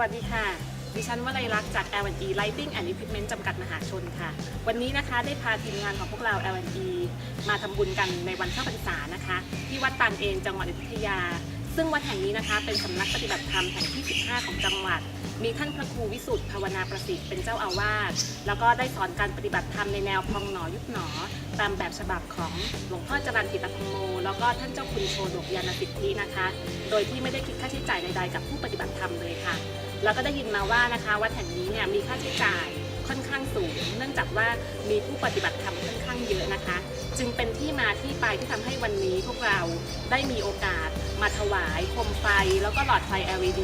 วัสดีค่ะ ดิฉันวลัยลักษณ์จาก L&E Lighting and Equipment จำกัดมหาชนค่ะ วันนี้นะคะได้พาทีมงานของพวกเรา L&E มาทำบุญกันในวันเข้าพรรษานะคะ ที่วัดตานเองจังหวัดอยุธยา ซึ่งวัดแห่งนี้นะคะเป็นสำนักปฏิบัติธรรมแห่งที่ 15 ของจังหวัด มีท่านพระครูวิสุทธ์ภาวนาประสิทธิ์เป็นเจ้าอาวาสแล้วก็ได้สอนการปฏิบัติธรรมในแนวพองหนอยุบหนอ ตามแบบฉบับของหลวงพ่อจรัญกิตธรรมโม แล้วก็ท่านเจ้าคุณโชดกยานสิทธินะคะ โดยที่ไม่ได้คิดค่าใช้จ่ายใดๆกับผู้ปฏิบัติธรรมเลยค่ะ แล้วก็ได้ยินมาว่านะคะวัดแห่งนี้เนี่ยมีค่าใช้จ่ายค่อนข้างสูง เนื่องจากว่ามีผู้ปฏิบัติธรรมค่อนข้างเยอะนะคะ จึงเป็นที่มาที่ไปที่ทำให้วันนี้พวกเราได้มีโอกาสมาถวายโคมไฟ แล้วก็หลอดไฟ LED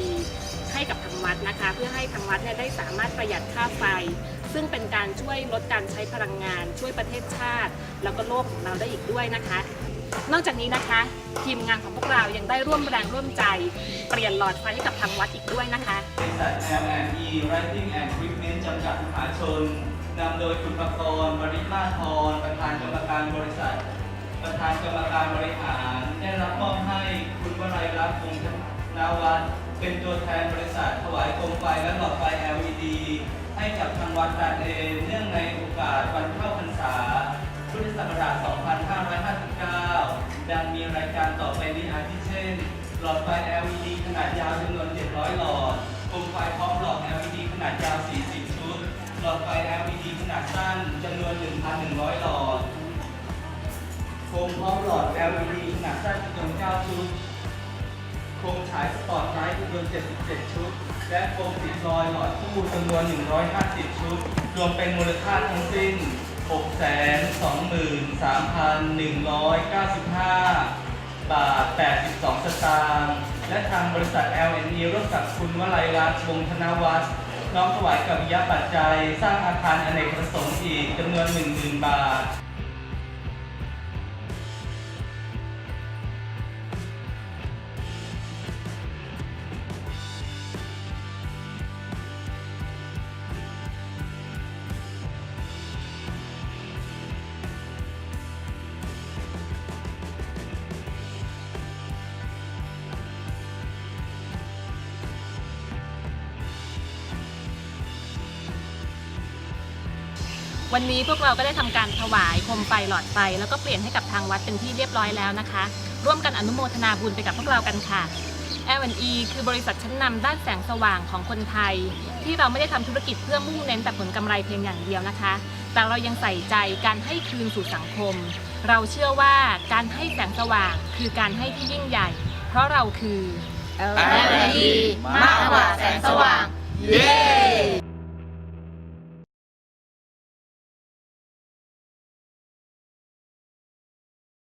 พื่อให้ทางวัดเนี่ยได้สามารถประหยัดค่าไฟ ซึ่งเป็นการช่วยลดการใช้พลังงาน ช่วยประเทศชาติ แล้วก็โลกของเราได้อีกด้วยนะคะ นอกจากนี้นะคะ ทีมงานของพวกเรายังได้ร่วมแรงร่วมใจ เปลี่ยนหลอดไฟให้กับทางวัดอีกด้วยนะคะบริษัท L&E Writing and Equipment จำกัดมหาชนนำโดยคุณประกรณ์บริมาทรประธานกรรมการบริษัท ประธานกรรมการบริหาร ได้รับมอบให้คุณวรัยรัตน์วงศ์นาวัฒน์เป็นตัวแทนบริษัทถวายโคมไฟและหลอดไฟ LED ให้กับทางวัดตาเองเนื่องในโอกาสวันเข้าพรรษา พุทธศักราช 2559 ดังมีรายการต่อไปนี้อาทิเช่น หลอดไฟ LED ขนาดยาวจำนวน 700 หลอดโคมไฟพร้อมหลอด LED ขนาดยาว 40 ชุด หลอดไฟ LED ขนาดสั้นจำนวน 1,100 หลอดโคมพร้อมหลอด LED ขนาดสั้นจำนวน 9 ชุด โคมฉายสปอตไลท์จำนวน 77 ชุด และโคมติดรอยหลอดตู้จำนวน 150 ชุด รวมเป็นมูลค่าทั้งสิ้น 623,195 บาท 82 สตางค์ และทางบริษัท L&E ร่วมกับคุณวลัยรัตน์วงศ์ธนวัฒน์น้อมถวายกับยปัจจัย สร้างอาคารอเนกประสงค์อีกจำนวน 10,000 บาท วันนี้พวกเราก็ได้ทำการถวายโคมไฟหลอดไฟ แล้วก็เปลี่ยนให้กับทางวัดเป็นที่เรียบร้อยแล้วนะคะ ร่วมกันอนุโมทนาบุญไปกับพวกเรากันค่ะ L&E คือบริษัทชั้นนำด้านแสงสว่างของคนไทย ที่เราไม่ได้ทำธุรกิจเพื่อมุ่งเน้นแต่ผลกำไรเพียงอย่างเดียวนะคะ แต่เรายังใส่ใจการให้คืนสู่สังคม เราเชื่อว่าการให้แสงสว่างคือการให้ที่ยิ่งใหญ่ เพราะเราคือ L&E มากกว่าแสงสว่าง เย้